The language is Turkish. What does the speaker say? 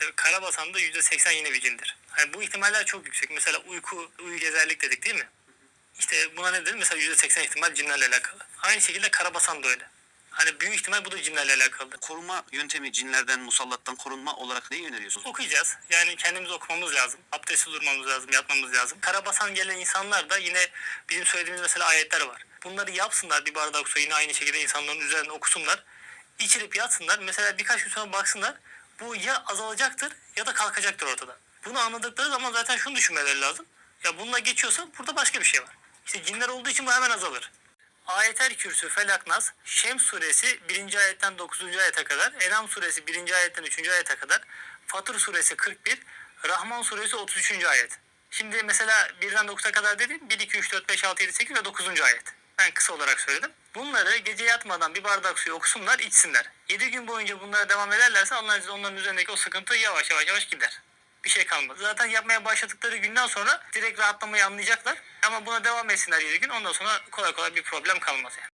İşte Karabasan'da %80 yine bir cindir. Hani bu ihtimaller çok yüksek. Mesela uyku, uyu gezerlik dedik değil mi? İşte buna ne dedim? Mesela %80 ihtimal cinlerle alakalı. Aynı şekilde Karabasan da öyle. Hani büyük ihtimal bu da cinlerle alakalı. Koruma yöntemi cinlerden, musallattan korunma olarak neyi öneriyorsunuz? Okuyacağız. Yani kendimiz okumamız lazım. Abdestli durmamız lazım, yatmamız lazım. Karabasan gelen insanlar da yine bizim söylediğimiz mesela ayetler var. Bunları yapsınlar bir bardak su yine aynı şekilde insanların üzerine okusunlar. İçirip yatsınlar. Mesela birkaç gün sonra baksınlar. Bu ya azalacaktır ya da kalkacaktır ortada. Bunu anladıkları zaman zaten şunu düşünmeleri lazım. Ya bununla geçiyorsa burada başka bir şey var. İşte cinler olduğu için bu hemen azalır. Ayetel Kürsü, Felak, Nas, Şems suresi 1. ayetten 9. ayete kadar, Enam suresi 1. ayetten 3. ayete kadar, Fatır suresi 41, Rahman suresi 33. ayet. Şimdi mesela 1'den 9'a kadar dedim. 1, 2, 3, 4, 5, 6, 7, 8 ve 9. ayet. Ben kısa olarak söyledim. Bunları gece yatmadan bir bardak suyu okusunlar, içsinler. 7 gün boyunca bunlara devam ederlerse onların, onların üzerindeki o sıkıntı yavaş yavaş yavaş gider. Bir şey kalmaz. Zaten yapmaya başladıkları günden sonra direkt rahatlamayı anlayacaklar. Ama buna devam etsinler 7 gün. Ondan sonra kolay kolay bir problem kalmaz yani.